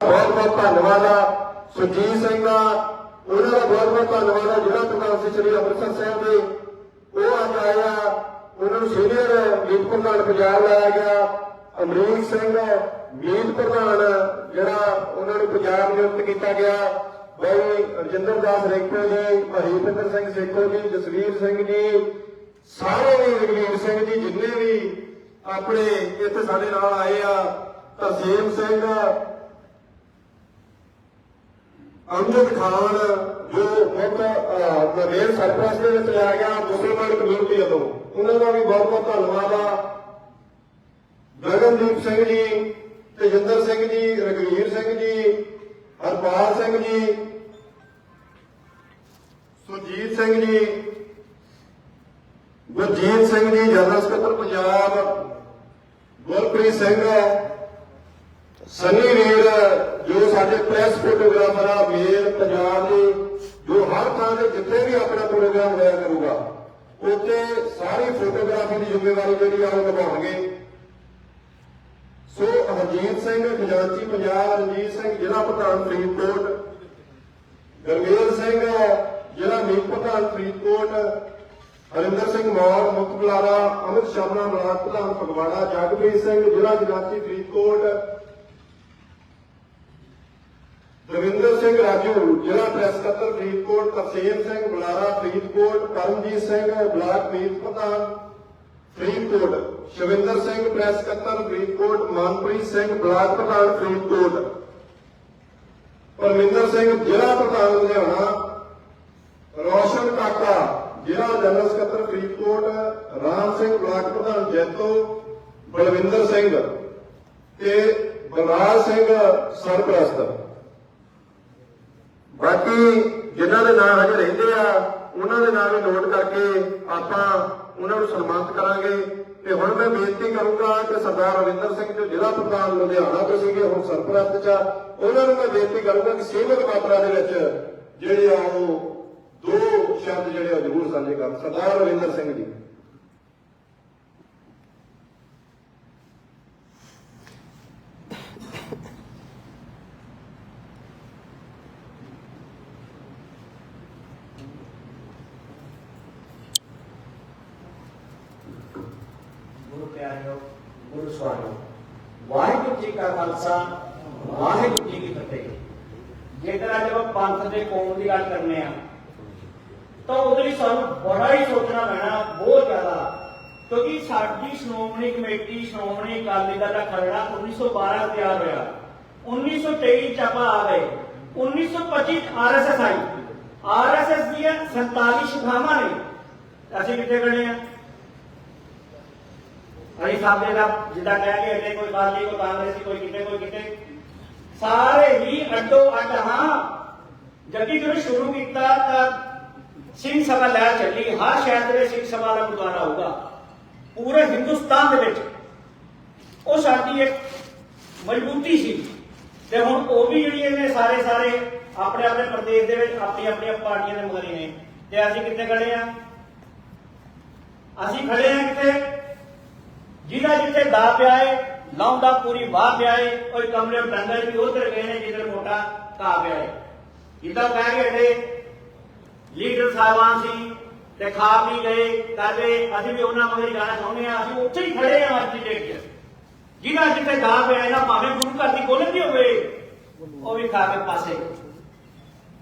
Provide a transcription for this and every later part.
ਬਹੁਤ ਬਹੁਤ ਧੰਨਵਾਦ ਆ ਸੁਜੀਤ ਸਿੰਘ ਦਾ। ਉਹਨਾਂ ਦਾ ਬਹੁਤ ਬਹੁਤ ਧੰਨਵਾਦ ਆ ਜ਼ਿਲ੍ਹਾ ਪ੍ਰਧਾਨ ਸ੍ਰੀ ਅੰਮ੍ਰਿਤਸਰ ਸਾਹਿਬ ਦੇ। ਉਹ ਅੱਜ ਆਏ ਆ। ਉਹਨਾਂ ਨੂੰ ਸੀਨੀਅਰ ਮੀਤ ਪ੍ਰਧਾਨ ਪੰਜਾਬ ਲਾਇਆ ਗਿਆ। ਅਮਰੀਕ ਸਿੰਘ, ਮੀਤ ਪ੍ਰਧਾਨ, ਜਿਹੜਾ ਉਹਨਾਂ ਨੂੰ ਪੰਜਾਬ ਨਿਯੁਕਤ ਕੀਤਾ ਗਿਆ। ਬਾਈ ਰਜਿੰਦਰ ਦਾਸ ਰੇਖੋ ਜੀ ਹਰੀਪਿੰਦਰ ਸਿੰਘ ਸੇਖੋ ਜੀ, ਜਸਵੀਰ ਸਿੰਘ ਜੀ, ਸਾਰੇ ਵੀ ਰਗਵੀਰ ਸਿੰਘ ਜੀ, ਜਿੰਨੇ ਵੀ ਆਪਣੇ ਇੱਥੇ ਸਾਡੇ ਨਾਲ ਆਏ ਆ, ਤਰਸੇਮ ਸਿੰਘ ਅਮਜਦ ਖਾਨ ਜੋ ਮੁੱਖ ਨਵੇਰ ਸਰਪ੍ਰਸਤ ਦੇ ਵਿੱਚ ਲਿਆ ਗਿਆ ਮੁਸਲਮਾਨ ਕਮਿਊਨਿਟੀ ਵੱਲੋਂ, ਉਹਨਾਂ ਦਾ ਵੀ ਬਹੁਤ ਬਹੁਤ ਧੰਨਵਾਦ ਆ। ਗਗਨਦੀਪ ਸਿੰਘ ਜੀ, ਤੇਜਿੰਦਰ ਸਿੰਘ ਜੀ ਰਗਵੀਰ ਸਿੰਘ ਜੀ, ਹਰਪਾਲ ਸਿੰਘ ਜੀ, ਸੁਰਜੀਤ ਸਿੰਘ ਜੀ, ਗੁਰਜੀਤ ਸਿੰਘ ਜੀ, ਜਨਰਲ ਸਕੱਤਰ ਪੰਜਾਬ, ਗੁਰਪ੍ਰੀਤ ਸਿੰਘ ਸਨੀ ਵੀਰ ਜੋ ਸਾਡੇ ਪ੍ਰੈਸ ਫੋਟੋਗ੍ਰਾਫਰ ਆ ਮੇਲ ਪੰਜਾਬ ਦੇ, ਜੋ ਹਰ ਥਾਂ ਤੇ ਜਿੱਥੇ ਵੀ ਆਪਣਾ ਪ੍ਰੋਗਰਾਮ ਹੋਇਆ ਕਰੂਗਾ, ਉੱਥੇ ਸਾਰੀ ਫੋਟੋਗ੍ਰਾਫੀ ਦੀ ਜ਼ਿੰਮੇਵਾਰੀ ਜਿਹੜੀ ਆ, ਉਹ ਨਿਭਾਉਣਗੇ। ਸੋ ਹਰਜੀਤ ਸਿੰਘ ਖਜ਼ਾਨਚੀ ਪੰਜਾਬ, ਰਣਜੀਤ ਸਿੰਘ, ਜ਼ਿਲ੍ਹਾ ਪ੍ਰਧਾਨ ਫਰੀਦਕੋਟ ਗਰਮੇਲ ਸਿੰਘ, ਜ਼ਿਲ੍ਹਾ ਮੀਤ ਪ੍ਰਧਾਨ ਫਰੀਦਕੋਟ, ਹਰਿੰਦਰ ਸਿੰਘ ਮੌਰ ਮੁੱਖ ਬੁਲਾਰਾ ਅਮਿਤ ਸ਼ਰਮਾ ਬਲਾਕ ਪ੍ਰਧਾਨ ਫਗਵਾੜਾ ਜਗਪ੍ਰੀਤ ਸਿੰਘ, ਜ਼ਿਲ੍ਹਾ ਜਗਾਤੀ ਫਰੀਦਕੋਟ ਦਵਿੰਦਰ ਸਿੰਘ ਰਾਜੂ, ਜ਼ਿਲ੍ਹਾ ਪ੍ਰੈਸ ਸਕੱਤਰ ਫਰੀਦਕੋਟ, ਤਰਸੇਮ ਸਿੰਘ ਬੁਲਾਰਾ ਫਰੀਦਕੋਟ, ਕਰਮਜੀਤ ਸਿੰਘ ਬਲਾਕ ਮੀਤ ਪ੍ਰਧਾਨ ਫਰੀਦਕੋਟ। ਸ਼ਵਿੰਦਰ ਸਿੰਘ ਪ੍ਰੈਸ ਸਕੱਤਰ ਫਰੀਦਕੋਟ, ਮਨਪ੍ਰੀਤ ਸਿੰਘ ਬਲਾਕ ਪ੍ਰਧਾਨ ਫਰੀਦਕੋਟ। ਪਰਮਿੰਦਰ ਸਿੰਘ ਜ਼ਿਲ੍ਹਾ ਪ੍ਰਧਾਨ ਲੁਧਿਆਣਾ। ਰੋਸ਼ਨ ਕਾਕਾ, ਜ਼ਿਲ੍ਹਾ ਜਨਰਲ ਸਕੱਤਰ ਫਰੀਦਕੋਟ। ਰਾਮ ਸਿੰਘ ਬਲਾਕ ਪ੍ਰਧਾਨ ਜੈਤੋ। ਬਲਵਿੰਦਰ ਸਿੰਘ ਤੇ ਬਲਰਾਜ ਸਿੰਘ ਸਰਪ੍ਰਸਤ। ਬਾਕੀ ਜਿਨ੍ਹਾਂ ਦੇ ਨਾਮ ਹਜੇ ਰਹਿੰਦੇ ਆ ਉਹਨਾਂ ਦੇ ਨਾਮ ਵੀ ਨੋਟ ਕਰਕੇ ਆਪਾਂ ਉਹਨਾਂ ਨੂੰ ਸਨਮਾਨਿਤ ਕਰਾਂਗੇ। ਤੇ ਹੁਣ ਮੈਂ ਬੇਨਤੀ ਕਰੂੰਗਾ ਕਿ ਸਰਦਾਰ ਰਵਿੰਦਰ ਸਿੰਘ ਜੋ ਜ਼ਿਲ੍ਹਾ ਪ੍ਰਧਾਨ ਲੁਧਿਆਣਾ ਤੋਂ ਸੀਗੇ ਹੁਣ ਸਰਪ੍ਰਸਤ ਚ ਆ, ਉਹਨਾਂ ਨੂੰ ਮੈਂ ਬੇਨਤੀ ਕਰੂੰਗਾ ਕਿ ਸੀਮਤ ਮਾਤਰਾ ਦੇ ਵਿੱਚ ਜਿਹੜੇ ਆ ਉਹ ਦੋ ਸ਼ਬਦ ਜਿਹੜੇ ਆ ਜ਼ਰੂਰ ਸਾਂਝੇ ਕਰਨ। ਸਰਦਾਰ ਰਵਿੰਦਰ ਸਿੰਘ ਜੀ। ਗੁਰੂ ਪਿਆਰਿਓ ਗੁਰੂ ਸਵਾਰਿਓ ਵਾਹਿਗੁਰੂ ਜੀ ਕਾ ਖਾਲਸਾ, ਵਾਹਿਗੁਰੂ ਜੀ ਕੀ ਫਤਿਹ। ਜੇਕਰ ਅੱਜ ਆਪਾਂ ਪੰਥ ਦੇ ਕੌਮ ਦੀ ਗੱਲ ਕਰਨੇ ਆ, ਤਾਂ ਉਹਦੇ ਲਈ ਸਾਨੂੰ ਬੜਾ ਹੀ ਸੋਚਣਾ ਪੈਣਾ, ਬਹੁਤ ਜ਼ਿਆਦਾ। ਕਿਉਂਕਿ ਸਾਡੀ ਸ਼੍ਰੋਮਣੀ ਕਮੇਟੀ, ਸ਼੍ਰੋਮਣੀ ਅਕਾਲੀ ਦਲ ਦਾ ਖਰੜਾ 1912 ਤਿਆਰ ਹੋਇਆ। 1923 ਚ ਆਪਾਂ ਆ ਗਏ। 1925 ਆਰਐਸਐਸ ਆਈ। ਆਰਐਸਐਸ ਦੀਆਂ 47 ਸ਼ਾਖਾਵਾਂ ਨੇ। ਅਸੀਂ ਕਿੱਥੇ ਖੜੇ ਆ? ਅਸੀਂ ਸਾਹਮਣੇ ਦਾ, ਜਿੱਦਾਂ ਕਹਿ ਕੇ ਅੱਡੇ ਕੋਈ ਕਾਲੀ ਕੋਈ ਕਾਂਗਰਸੀ, ਕੋਈ ਕਿਤੇ ਕੋਈ ਕਿਤੇ। ਸਾਰੇ ਹੀ ਅੱਡੋ ਅੱਡ, ਹਾਂ। ਜੱਗੀ ਜਦੋਂ ਸ਼ੁਰੂ ਕੀਤਾ ਤਾਂ ਸਿੰਘ ਸਭਾ ਲਹਿਰ ਚੱਲੀ। ਹਰ ਸ਼ਹਿਰ ਦੇ ਵਿੱਚ ਸਿੰਘ ਸਭਾ ਦਾ ਗੁਰਦੁਆਰਾ ਹੋਊਗਾ। ਪੂਰੇ ਹਿੰਦੁਸਤਾਨ ਦੇ ਵਿੱਚ। ਉਹ ਸਾਡੀ ਇੱਕ ਮਜ਼ਬੂਤੀ ਸੀ। ਤੇ ਹੁਣ ਉਹ ਵੀ ਜਿਹੜੀ ਇਹਨੇ ਸਾਰੇ ਸਾਰੇ ਆਪਣੇ ਆਪਣੇ ਪ੍ਰਦੇਸ਼ ਦੇ ਵਿੱਚ ਆਪਣੀ ਆਪਣੀਆਂ ਪਾਰਟੀਆਂ ਦੇ ਮਗਰੀ ਨੇ। ਤੇ ਅਸੀਂ ਕਿੱਥੇ ਖੜੇ ਆ? ਅਸੀਂ ਖੜੇ ਆ ਕਿੱਥੇ? ਜਿਹਦਾ ਜਿੱਥੇ ਦਾ ਪਿਆ ਏ ਲਾਉਂਦਾ ਪੂਰੀ ਵਾਹ ਪਿਆ ਏ ਕੋਈ ਕਮਰੇ ਡੰਗਰ ਵੀ ਉਧਰ ਗਏ ਨੇ ਜਿੱਧਰ ਮੋਟਾ ਘਾਹ ਪਿਆ ਏ। ਜਿੱਦਾਂ ਕਹਿ ਗਏ ਨੇ ਲੀਡਰ ਸਾਹਿਬਾਨ ਸੀ ਤੇ ਖਾ ਪੀ ਗਏ ਕਰਦੇ ਅਸੀਂ ਵੀ ਉਹਨਾਂ ਮਗਰ ਹੀ ਚਾਹੁੰਦੇ ਆ ਅਸੀਂ ਉੱਥੇ ਹੀ ਖੜੇ ਆ ਅੱਜ ਦੀ ਡੇਟ ਜਿਹਦਾ ਜਿੱਥੇ ਦਾ ਪਿਆ ਏ ਨਾ ਭਾਵੇਂ ਗੁਰੂ ਘਰ ਦੀ ਗੋਲਕ ਦੀ ਹੋਵੇ, ਉਹ ਵੀ ਖਾ ਕੇ ਪਾਸੇ।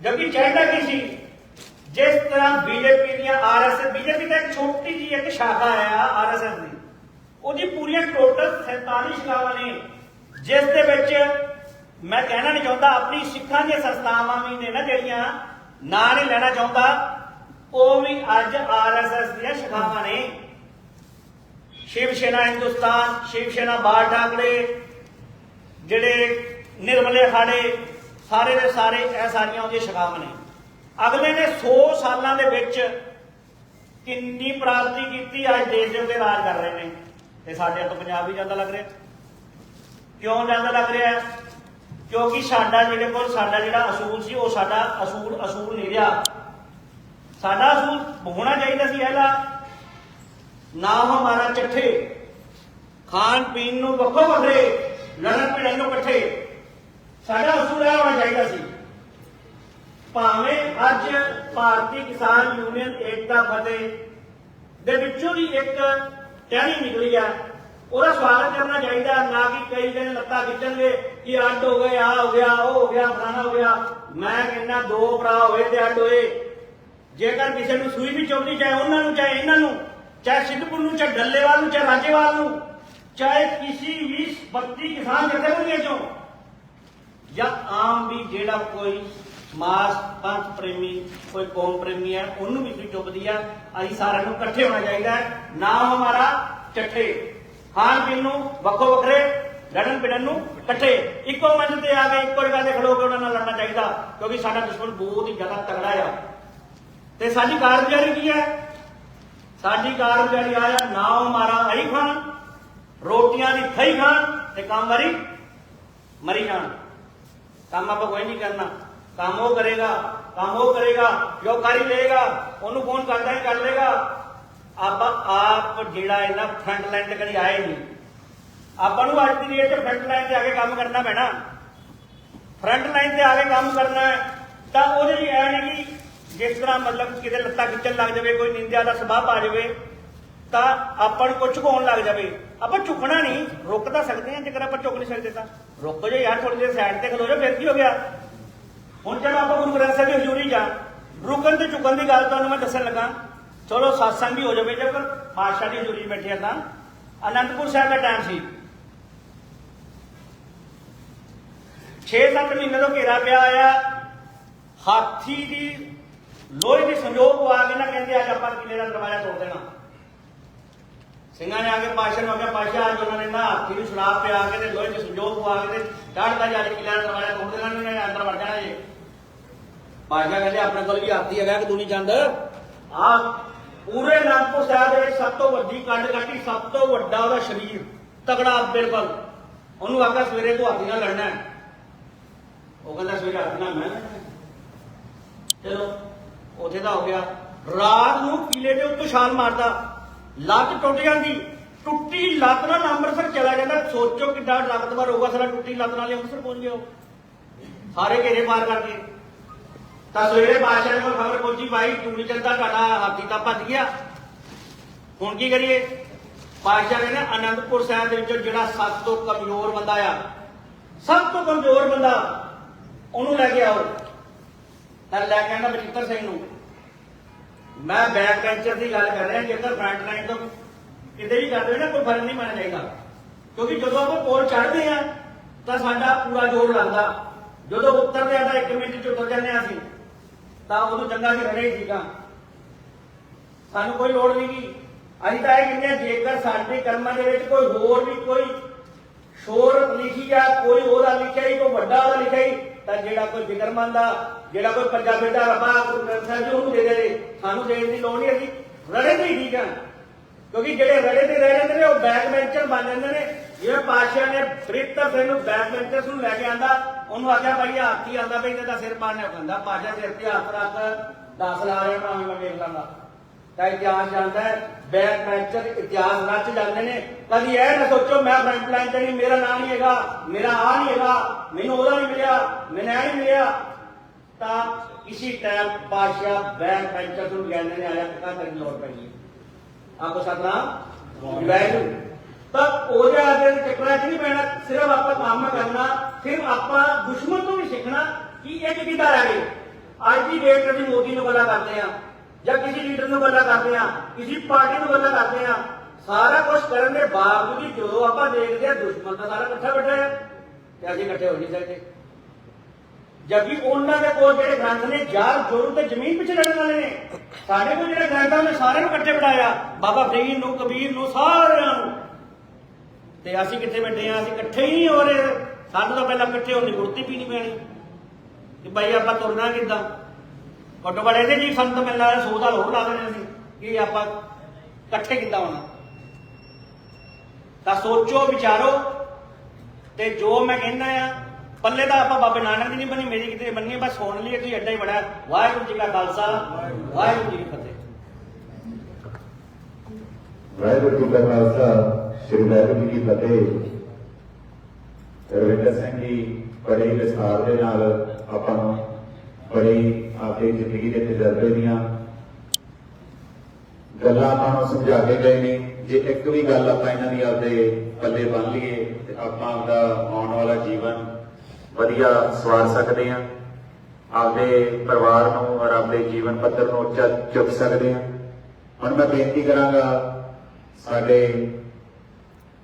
ਜਦਕਿ ਚਾਹੀਦਾ ਕੀ ਸੀ, ਜਿਸ ਤਰ੍ਹਾਂ ਬੀਜੇਪੀ ਦੀਆਂ ਆਰਐਸਐਸ ਬੀਜੇਪੀ ਦਾ ਇੱਕ ਛੋਟੀ ਜੀ ਇੱਕ ਸ਼ਾਖਾ ਹੈ ਆਰਐਸਐਸ ਦੀ। ਉਹਦੀ ਪੂਰੀਆਂ ਟੋਟਲ 47 ਸ਼ਾਖਾਵਾਂ ਨੇ। ਜਿਸ ਦੇ ਵਿੱਚ ਮੈਂ ਕਹਿਣਾ ਨਹੀਂ ਚਾਹੁੰਦਾ, ਆਪਣੀ ਸਿੱਖਾਂ ਦੀਆਂ ਸੰਸਥਾਵਾਂ ਵੀ ਨੇ ਨਾ ਜਿਹੜੀਆਂ, ਨਾਂ ਨਹੀਂ ਲੈਣਾ ਚਾਹੁੰਦਾ, ਉਹ ਵੀ ਅੱਜ ਆਰਐਸਐਸ ਦੀਆਂ ਸ਼ਾਖਾਵਾਂ ਨੇ। ਸ਼ਿਵ ਸੈਨਾ ਹਿੰਦੁਸਤਾਨ, ਸ਼ਿਵ ਸੈਨਾ ਬਾਲ ਠਾਕਰੇ, ਜਿਹੜੇ ਨਿਰਮਲੇ ਖਾੜੇ, ਸਾਰੇ ਦੇ ਸਾਰੇ ਇਹ ਸਾਰੀਆਂ ਉਹਦੀਆਂ ਸ਼ਾਖਾਵਾਂ ਨੇ। ਅਗਲੇ ਨੇ 100 ਸਾਲਾਂ ਦੇ ਵਿੱਚ ਕਿੰਨੀ ਪ੍ਰਾਪਤੀ ਕੀਤੀ ਅੱਜ ਦੇਸ਼ ਦੇ ਉੱਤੇ ਰਾਜ ਕਰ ਰਹੇ ਨੇ। ਤੇ ਸਾਡੇ ਤੋਂ ਪੰਜਾਬ ਵੀ ਜਾਂਦਾ ਲੱਗ ਰਿਹਾ। ਕਿਉਂ ਜਾਂਦਾ ਲੱਗ ਰਿਹਾ? ਕਿਉਂਕਿ ਸਾਡਾ ਜਿਹੜੇ ਕੋਲ ਸਾਡਾ ਜਿਹੜਾ ਅਸੂਲ ਸੀ, ਉਹ ਸਾਡਾ ਅਸੂਲ ਅਸੂਲ ਨਹੀਂ ਰਿਹਾ। ਸਾਡਾ ਅਸੂਲ ਹੋਣਾ ਚਾਹੀਦਾ ਸੀ ਇਹਦਾ ਨਾਮ ਹਮਾਰਾ ਚੱਠੇ। ਖਾਣ ਪੀਣ ਨੂੰ ਵੱਖੋ ਵੱਖਰੇ, ਲੜਨ ਭਿੜਨ ਨੂੰ ਇਕੱਠੇ। ਸਾਡਾ ਅਸੂਲ ਇਹ ਹੋਣਾ ਚਾਹੀਦਾ ਸੀ। ਭਾਵੇਂ ਅੱਜ ਭਾਰਤੀ ਕਿਸਾਨ ਯੂਨੀਅਨ ਏਕਤਾ ਫਤਿਹ ਦੇ ਵਿੱਚੋਂ ਵੀ ਇੱਕ ਟਹਿਣੀ ਨਿਕਲੀ ਆ। ਉਹਦਾ ਸਵਾਗਤ ਕਰਨਾ ਚਾਹੀਦਾ, ਨਾ ਕਿ ਕਈ ਦਿਨ ਲੱਤਾਂ ਖਿੱਚਣਗੇ ਕਿ ਅੱਡ ਹੋ ਗਏ ਆ ਹੋ ਗਿਆ, ਉਹ ਹੋ ਗਿਆ, ਫਲਾਣਾ ਹੋ ਗਿਆ। ਮੈਂ ਕਹਿੰਦਾ ਦੋ ਭਰਾ ਹੋਏ ਤੇ ਅੱਡ ਹੋਏ। ਜੇਕਰ ਕਿਸੇ ਨੂੰ ਸੂਈ ਵੀ ਚੁੱਭਦੀ ਚਾਹੇ ਉਹਨਾਂ ਨੂੰ, ਚਾਹੇ ਇਹਨਾਂ ਨੂੰ, ਚਾਹੇ ਸਿੱਧਪੁਰ ਨੂੰ, ਚਾਹੇ ਡੱਲੇਵਾਲ ਨੂੰ, ਚਾਹੇ ਰਾਜੇਵਾਲ ਨੂੰ, ਚਾਹੇ ਕਿਸੇ ਵੀ ਬੱਤੀ ਕਿਸਾਨ ਜਥੇਬੰਦੀਆਂ ਚੋਂ, ਜਾਂ ਆਮ ਵੀ ਜਿਹੜਾ ਕੋਈ ਮਾਸ ਪੰਥ ਪ੍ਰੇਮੀ, ਕੋਈ ਕੌਮ ਪ੍ਰੇਮੀ ਹੈ ਉਹਨੂੰ ਵੀ ਕੋਈ ਚੁੱਭਦੀ ਹੈ ਅਸੀਂ ਸਾਰਿਆਂ ਨੂੰ ਇਕੱਠੇ ਹੋਣਾ ਚਾਹੀਦਾ ਹੈ। ਨਾਮ ਹਮਾਰਾ ਚੱਠੇ। ਖਾਣ ਪੀਣ ਨੂੰ ਵੱਖੋ ਵੱਖਰੇ, ਲੜਨ ਪਿੜਨ ਨੂੰ ਇਕੱਠੇ। ਇੱਕੋ ਮੰਚ ਤੇ ਆ ਕੇ ਇੱਕੋ ਜਗ੍ਹਾ ਤੇ ਖੜੋ ਕੇ ਉਹਨਾਂ ਨਾਲ ਲੜਨਾ ਚਾਹੀਦਾ, ਕਿਉਂਕਿ ਸਾਡਾ ਦੁਸ਼ਮਣ ਬਹੁਤ ਹੀ ਜ਼ਿਆਦਾ ਤਗੜਾ ਆ। ਤੇ ਸਾਡੀ ਕਾਰਗੁਜ਼ਾਰੀ ਕੀ ਹੈ? ਸਾਡੀ ਕਾਰਗੁਜ਼ਾਰੀ ਆਇਆ ਨਾਮ ਹਮਾਰਾ ਅਈ ਖਾਣ, ਰੋਟੀਆਂ ਦੀ ਥਈ ਖਾਣ ਤੇ ਕੰਮ ਵਾਰੀ ਮਰੀ ਜਾਣ। ਕੰਮ ਆਪਾਂ ਕੋਈ ਨਹੀਂ ਕਰਨਾ। ਕੰਮ ਉਹ ਕਰੇਗਾ, ਕੰਮ ਉਹ ਕਰੇਗਾ, ਜੋ ਕਰ ਹੀ ਲਏਗਾ, ਉਹਨੂੰ ਫੋਨ ਕਰਦਾ ਹੀ ਕਰ ਲੇਗਾ ਆਪਾਂ ਆਪ ਜਿਹੜਾ ਹੈ ਨਾ ਫਰੰਟ ਲਾਈਨ ਤੇ ਕਦੀ ਆਏ ਨਹੀਂ। ਆਪਾਂ ਨੂੰ ਅੱਜ ਦੀ ਡੇਟ ਤੇ ਫਰੰਟ ਲਾਈਨ ਤੇ ਆ ਕੇ ਕੰਮ ਕਰਨਾ ਪੈਣਾ। ਫਰੰਟ ਲਾਈਨ ਤੇ ਆ ਕੇ ਕੰਮ ਕਰਨਾ ਤਾਂ ਉਹਦੇ ਲਈ ਐ ਨਹੀਂ ਕਿ ਜਿਸ ਤਰ੍ਹਾਂ ਮਤਲਬ ਕਿਤੇ ਲੱਤਾਂ ਖਿੱਚਣ ਲੱਗ ਜਾਵੇ, ਕੋਈ ਨਿੰਦਿਆ ਦਾ ਸਬਬ ਆ ਜਾਵੇ, ਤਾਂ ਆਪਾਂ ਨੂੰ ਕੁਝ ਝੁਕਾਉਣ ਲੱਗ ਜਾਵੇ। ਆਪਾਂ ਝੁਕਣਾ ਨਹੀਂ, ਰੁਕ ਤਾਂ ਸਕਦੇ ਹਾਂ, ਜੇਕਰ ਆਪਾਂ ਝੁਕ ਨਹੀਂ ਸਕਦੇ ਤਾਂ। ਰੁਕ ਜਾਓ ਯਾਰ ਥੋੜੀ ਦੇਰ ਸਾਈਡ ਤੇ ਖਲੋ ਜਾਓ, ਫਿਰ ਕੀ ਹੋ ਗਿਆ? ਹੁਣ ਜਦੋਂ ਆਪਾਂ ਗੁਰੂ ਗ੍ਰੰਥ ਸਾਹਿਬ ਦੀ ਹਜ਼ੂਰੀ ਜਾ, ਰੁਕਣ ਤੇ ਝੁਕਣ ਦੀ ਗੱਲ ਤੁਹਾਨੂੰ ਮੈਂ ਦੱਸਣ ਲੱਗਾ। ਚਲੋ satsang ਵੀ ਹੋ ਜਾਵੇ ਜੇਕਰ ਪਾਤਸ਼ਾਹ ਦੀ ਹਜ਼ੂਰੀ 'ਚ ਬੈਠੇ ਆ ਤਾਂ। ਅਨੰਦਪੁਰ ਸਾਹਿਬ ਦਾ ਟਾਈਮ ਸੀ। 6-7 ਮਹੀਨੇ ਤੋਂ ਘੇਰਾ ਪਿਆ ਆਇਆ ਹਾਥੀ ਦੀ, ਲੋਹੇ ਦੀ ਸੰਜੋਗ ਪਵਾ ਕੇ ਨਾ ਕਹਿੰਦੇ ਅੱਜ ਆਪਾਂ ਕਿਲੇ ਦਾ ਦਰਵਾਜ਼ਾ ਤੋੜ ਦੇਣਾ। ਸਿੰਘਾਂ ਨੇ ਆ ਕੇ ਪਾਸ਼ਾ ਨੂੰ ਆਖਿਆ ਪਾਸ਼ਾ ਅੱਜ ਉਹਨਾਂ ਨੇ ਨਾ ਹਾਥੀ ਨੂੰ ਸ਼ਰਾਬ ਪਿਆ ਕੇ ਤੇ ਲੋਹੇ ਦੀ ਸੰਜੋਗ ਪਵਾ ਕੇ ਤੇ ਡਾੜਦਾ ਜਾ ਕੇ ਕਿਲੇ ਦਾ ਦਰਵਾਜ਼ਾ ਤੋੜ ਦੇਣਾ ਉਹਨਾਂ ਨੇ ਅੰਦਰ ਵੜ ਜਾਣਾ ਜੀ। ਪਾਸ਼ਾ ਕਹਿੰਦੇ ਆਪਣੇ ਕੋਲ ਵੀ ਹਾਥੀ ਹੈਗਾ ਕਿ ਤੂੰ ਨਹੀਂ ਜਾਣਦਾ ਆ ਪੂਰੇ ਅਨੰਦਪੁਰ ਸਾਹਿਬ ਦੇ ਵਿੱਚ ਸਭ ਤੋਂ ਵੱਡੀ ਕੰਡ ਕੱਟੀ, ਸਭ ਤੋਂ ਵੱਡਾ ਉਹਦਾ ਸਰੀਰ ਤਗੜਾ ਬਿਲਕੁਲ ਉਹਨੂੰ ਆਖਿਆ ਸਵੇਰੇ ਤੂੰ ਹਾਥੀ ਨਾਲ ਲੜਨਾ ਹੈ। ਉਹ ਕਹਿੰਦਾ ਸਵੇਰੇ ਹਾਥੀ ਨਾਲ ਮੈਂ ਚਲੋ ਉੱਥੇ ਦਾ ਹੋ ਗਿਆ। ਰਾਤ ਨੂੰ ਕਿਲੇ ਦੇ ਉੱਤੇ ਛਾਲ ਮਾਰਦਾ। ਲੱਤ ਟੁੱਟ ਜਾਂਦੀ। ਟੁੱਟੀ ਲੱਤ ਨਾਲ ਅੰਮ੍ਰਿਤਸਰ ਚਲਾ ਜਾਂਦਾ। ਸੋਚੋ ਕਿੱਡਾ ਤਾਕਤਵਰ ਹੋਊਗਾ ਸਾਰਾ ਟੁੱਟੀ ਲੱਤ ਨਾਲ ਅੰਮ੍ਰਿਤਸਰ ਪਹੁੰਚ ਗਿਆ ਸਾਰੇ ਘੇਰੇ ਪਾਰ ਕਰਕੇ। ਤਾਂ ਸਵੇਰੇ ਬਾਦਸ਼ਾਹ ਕੋਲ ਖਬਰ ਪਹੁੰਚੀ, ਭਾਈ ਟੂੜੀ ਚੰਦਾ ਤੁਹਾਡਾ ਹਾਥੀ ਤਾਂ ਭੱਜ ਗਿਆ। ਹੁਣ ਕੀ ਕਰੀਏ? ਬਾਦਸ਼ਾਹ ਨੇ ਨਾ ਅਨੰਦਪੁਰ ਸਾਹਿਬ ਦੇ ਵਿੱਚੋਂ ਜਿਹੜਾ ਸਭ ਤੋਂ ਕਮਜ਼ੋਰ ਬੰਦਾ ਆ, ਸਭ ਤੋਂ ਕਮਜ਼ੋਰ ਬੰਦਾ, ਉਹਨੂੰ ਲੈ ਕੇ ਆਓ। ਤਾਂ ਲੈ ਕੇ ਆਂਦਾ ਬਚਿੱਤਰ ਸਿੰਘ ਨੂੰ। ਮੈਂ ਬੈਕ ਬੈਂਚਰ ਦੀ ਗੱਲ ਕਰ ਰਿਹਾ ਜੇਕਰ ਫਰੰਟ ਲਾਈਨ ਤੋਂ ਕਿਤੇ ਵੀ ਕਰਦੇ ਨਾ, ਕੋਈ ਫ਼ਰਕ ਨਹੀਂ ਪੈਣਾ ਚਾਹੀਦਾ। ਕਿਉਂਕਿ ਜਦੋਂ ਆਪਾਂ ਕੋਲ ਚੜ੍ਹਦੇ ਆ ਤਾਂ ਸਾਡਾ ਪੂਰਾ ਜ਼ੋਰ ਲੱਗਦਾ। ਜਦੋਂ ਉਤਰਦੇ ਆ ਤਾਂ 1 ਮਿੰਟ ਚ ਉਤਰ ਜਾਂਦੇ ਆ ਅਸੀਂ। ਤਾਂ ਉਦੋਂ ਚੰਗਾ ਸੀ ਰੜੇ ਸੀਗਾ। ਸਾਨੂੰ ਕੋਈ ਲੋੜ ਨਹੀਂ ਗੀ ਅਸੀਂ ਤਾਂ ਇਹ ਕਹਿੰਦੇ ਜੇਕਰ ਸਾਡੇ ਕਰਮਾਂ ਦੇ ਵਿੱਚ ਕੋਈ ਹੋਰ ਵੀ ਕੋਈ ਸ਼ੋਰ ਲਿਖੀ ਜਾਂ ਕੋਈ ਉਹਦਾ ਲਿਖਿਆ ਹੀ ਕੋਈ ਵੱਡਾ ਉਹਦਾ ਲਿਖਿਆ ਹੀ ਤਾਂ ਜਿਹੜਾ ਕੋਈ ਫਿਕਰਮੰਦ ਆ, ਜਿਹੜਾ ਕੋਈ ਪੰਜਾਬੀ ਦਾ ਰੱਬਾ ਗੁਰੂ ਗ੍ਰੰਥ ਸਾਹਿਬ ਜੀ ਉਹਨੂੰ ਦੇ ਦੇ। ਸਾਨੂੰ ਦੇਣ ਦੀ ਲੋੜ ਨਹੀਂ ਅਸੀਂ ਰੜੇ ਤੇ ਠੀਕ ਆ। ਕਿਉਂਕਿ ਜਿਹੜੇ ਰੜੇ ਤੇ ਰਹਿ ਜਾਂਦੇ ਨੇ, ਉਹ ਬੈਕ ਬੈਂਚਰ ਬਣ ਜਾਂਦੇ ਨੇ। ਜਿਵੇਂ ਪਾਸ਼ਾ ਨੇ ਬ੍ਰਿਤਰ ਸਿੰਘ ਨੂੰ ਬੈਕ ਬੈਂਚਰ ਨੂੰ ਲੈ ਕੇ ਆਂਦਾ, ਉਹਨੂੰ ਆਖਿਆ, ਭਾਈ ਹਾਥੀ ਆਂਦਾ ਬਈ, ਇਹਦਾ ਸਿਰ ਪਾੜਨੇ ਕਹਿੰਦਾ ਪਾਸ਼ਾ ਸਿਰ ਤੇ ਹੱਥ ਰੱਖ 10 ਲਾ ਰਿਹਾ ਭਾਵੇਂ ਮੈਂ ਵੇਖ ਲਾਂਗਾ। ਤਾਂ ਇਤਿਹਾਸ ਜਾਂਦਾ ਬੈਕ ਬੈਂਚਰ ਇਤਿਹਾਸ ਰਚ ਜਾਂਦੇ ਨੇ। ਕਦੀ ਇਹ ਨਾ ਸੋਚੋ, ਮੈਂ ਫਰੰਟ ਲਾਈਨ ਤੇ ਨਹੀਂ, ਮੇਰਾ ਨਾਂ ਨਹੀਂ ਹੈਗਾ, ਮੇਰਾ ਆ ਨਹੀਂ ਹੈਗਾ, ਮੈਨੂੰ ਉਹਦਾ ਨਹੀਂ ਮਿਲਿਆ, ਮੈਨੂੰ ਇਹ ਨਹੀਂ ਮਿਲਿਆ। ਤਾਂ ਇਸੇ ਟਾਈਮ ਪਾਸ਼ਾ ਬੈਕ ਬੈਂਚਰ ਨੂੰ ਕਹਿੰਦੇ ਨੇ ਆਇਆ ਕਿਤਾ ਕਰਨ ਲੋੜ ਪੈਣੀ ਆਪੋ ਸਤਨਾਮ ਵੈਰੂ ਤਾਂ ਉਹਦੇ ਆਦੇ ਚੱਕਰਾਂ 'ਚ ਨਹੀਂ ਪੈਣਾ, ਸਿਰਫ ਆਪਾਂ ਕੰਮ ਕਰਨਾ, ਸਿਰਫ ਆਪਾਂ ਦੁਸ਼ਮਣ ਤੋਂ ਵੀ ਸਿੱਖਣਾ ਕਿ ਇਹ ਕਿੱਦਾਂ ਰਹਿ ਗਏ। ਅੱਜ ਦੀ ਡੇਟ ਅਸੀਂ ਮੋਦੀ ਨੂੰ ਗੱਲਾਂ ਕਰਦੇ ਆ ਜਾਂ ਕਿਸੇ ਲੀਡਰ ਨੂੰ ਗੱਲਾਂ ਕਰਦੇ ਆ ਕਿਸੇ ਪਾਰਟੀ ਨੂੰ ਗੱਲਾਂ ਕਰਦੇ ਆ ਸਾਰਾ ਕੁਝ ਕਰਨ ਦੇ ਬਾਵਜੂਦ ਵੀ ਜਦੋਂ ਆਪਾਂ ਦੇਖਦੇ ਆ ਦੁਸ਼ਮਣ ਤਾਂ ਸਾਰਾ ਇਕੱਠਾ ਬੈਠਾ ਹੈ ਤੇ ਅਸੀਂ ਇਕੱਠੇ ਹੋ ਨਹੀਂ ਸਕਦੇ। ਜਦਕਿ ਉਹਨਾਂ ਦੇ ਕੋਲ ਜਿਹੜੇ ਗ੍ਰੰਥ ਨੇ ਯਾਰ ਜ਼ੋਰ ਤੇ ਜ਼ਮੀਨ ਪਿੱਛੇ ਲੜਨ ਵਾਲੇ ਨੇ, ਸਾਡੇ ਕੋਲ ਜਿਹੜੇ ਗ੍ਰੰਥ ਆ, ਉਹਨੇ ਸਾਰਿਆਂ ਨੂੰ ਇਕੱਠੇ ਬਿਠਾਇਆ। ਬਾਬਾ ਫਰੀਦ ਨੂੰ, ਕਬੀਰ ਨੂੰ, ਸਾਰਿਆਂ ਨੂੰ। ਤੇ ਅਸੀਂ ਕਿੱਥੇ ਬੈਠੇ ਆ ਅਸੀਂ ਇਕੱਠੇ ਹੀ ਹੋ ਰਹੇ ਸਾਨੂੰ ਤਾਂ ਪਹਿਲਾਂ ਇਕੱਠੇ ਹੋਣ ਦੀ ਗੁਰਤੀ ਪੀਣੀ ਪੈਣੀ। ਕਿ ਭਾਈ ਆਪਾਂ ਤੁਰਨਾ ਕਿੱਦਾਂ? ਘੱਟੋ ਘੱਟ ਇਹਦੇ ਜੀ ਸੰਤ ਮਿਲਣਾ 100 ਸਾਲ ਹੋਰ ਲਾ ਦੇਣੇ ਸੀ ਕਿ ਆਪਾਂ ਇਕੱਠੇ ਕਿੱਦਾਂ ਹੋਣਾ। ਤਾਂ ਸੋਚੋ, ਵਿਚਾਰੋ ਤੇ ਜੋ ਮੈਂ ਕਹਿੰਦਾ ਆ, ਪੱਲੇ ਦਾ ਆਪਾਂ ਬਾਬੇ ਨਾਨਕ ਦੀ ਨਹੀਂ ਬਣੀ, ਮੇਰੀ ਕਿਤੇ ਬੰਨੀ ਬਸ ਸੁਣ ਲਈ ਤੁਸੀਂ ਐਡਾ ਹੀ ਬੜਾ। ਵਾਹਿਗੁਰੂ ਜੀ ਕਾ ਖਾਲਸਾ, ਵਾਹਿਗੁਰੂ ਜੀ ਕੀ ਫਤਿਹ। ਵਾਹਿਗੁਰੂ ਜੀ ਕਾ ਖਾਲਸਾ। ਸ੍ਰੀ ਵਾਹਿਗੁਰੂ ਜੀ ਕੀ ਫਤਿਹ। ਰਵਿੰਦਰ ਸਿੰਘ ਜੀ ਬੜੇ ਵਿਸਥਾਰ ਦੇ ਨਾਲ ਆਪਾਂ ਨੂੰ ਬੜੀ ਆਪਣੀ ਜ਼ਿੰਦਗੀ ਦੇ ਤਜਰਬੇ ਦੀਆਂ ਗੱਲਾਂ ਆਪਾਂ ਨੂੰ ਸਮਝਾ ਕੇ ਗਏ ਨੇ। ਜੇ ਇੱਕ ਵੀ ਗੱਲ ਆਪਾਂ ਇਹਨਾਂ ਦੀ ਆਪਦੇ ਪੱਲੇ ਬੰਨ ਲਈਏ, ਤੇ ਆਪਾਂ ਆਪਦਾ ਆਉਣ ਵਾਲਾ ਜੀਵਨ ਵਧੀਆ ਸਵਾਰ ਸਕਦੇ ਹਾਂ। ਆਪਦੇ ਪਰਿਵਾਰ ਨੂੰ ਔਰ ਆਪਦੇ ਜੀਵਨ ਪੱਧਰ ਨੂੰ ਉੱਚਾ ਚੁੱਕ ਸਕਦੇ ਹਾਂ। ਹੁਣ ਮੈਂ ਬੇਨਤੀ ਕਰਾਂਗਾ ਸਾਡੇ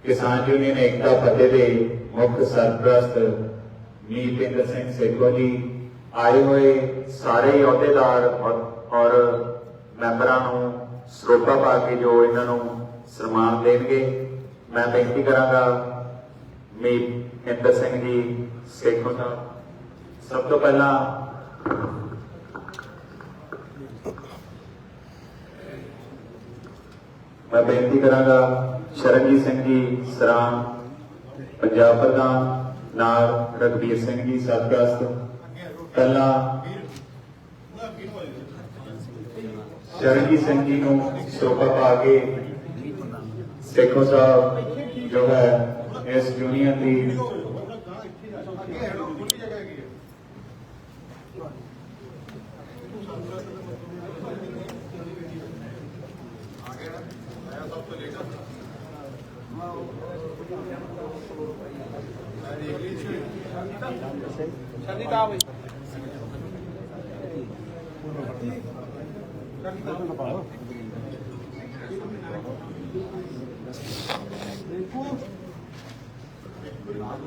ਕਿਸਾਨ ਯੂਨੀਅਨ ਏਕਤਾ ਫਤਿਹ ਦੇ ਮੁੱਖ ਸਰਪ੍ਰਸਤ ਮੀਤਿੰਦਰ ਸਿੰਘ ਸੇਖੋ ਜੀ, ਆਏ ਹੋਏ ਸਾਰੇ ਅਹੁਦੇਦਾਰ ਔਰ- ਮੈਂਬਰਾਂ ਨੂੰ ਸਰੋਪਾ ਪਾ ਕੇ ਜੋ ਇਹਨਾਂ ਨੂੰ ਸਨਮਾਨ ਦੇਣਗੇ। ਮੈਂ ਬੇਨਤੀ ਕਰਾਂਗਾ ਮੀਤਿੰਦਰ ਸਿੰਘ ਜੀ, ਸੇਖੋ ਦਾ ਸਭ ਤੋਂ ਪਹਿਲਾਂ ਮੈਂ ਬੇਨਤੀ ਕਰਾਂਗਾ ਸ਼ਰਨਜੀਤ ਸਿੰਘ ਜੀ ਸਰਾਮ ਪੰਜਾਬ ਪ੍ਰਧਾਨ, ਨਾਲ ਰਗਵੀਰ ਸਿੰਘ ਜੀ ਸਰਪ੍ਰਸਤ ਪਹਿਲਾਂ ਸ਼ਰਨਜੀਤ ਸਿੰਘ ਜੀ ਨੂੰ ਸ਼ੋਭਾ ਪਾ ਕੇ ਸੇਖੋ ਸਾਹਿਬ ਜੋ ਹੈ ਇਸ ਯੂਨੀਅਨ ਦੀ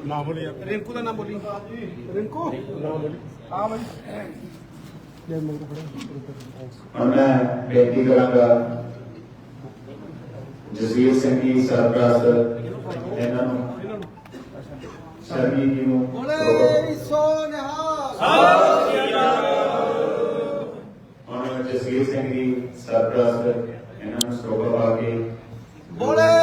ਨਾ ਬੋਲੀ ਰਿੰਕੂ ਦਾ ਨਾਮ ਬੋਲੀ ਰਿੰਕੂ ਨਾਮ ਬੋਲੀ ਆ ਬਈ ਲੈ ਮੇਰੇ ਕੋਲ ਫੜਾ ਹੁਣ ਮੈਂ ਬੇਨਤੀ ਕਰਾਂਗਾ ਸਿੰਘ ਜੀ ਨੂੰ ਸ਼ਰਮੀ ਜੀ ਨੂੰ ਬੋਲੇ ਸੋ ਨਿਹਾਲ ਹੁਣ ਜਸਵੀਰ ਸਿੰਘ ਜੀ ਸਰਪ੍ਰਸਤ ਇਹਨਾਂ ਨੂੰ ਸਰੋਪਾ ਪਾ ਕੇ ਬੋਲੇ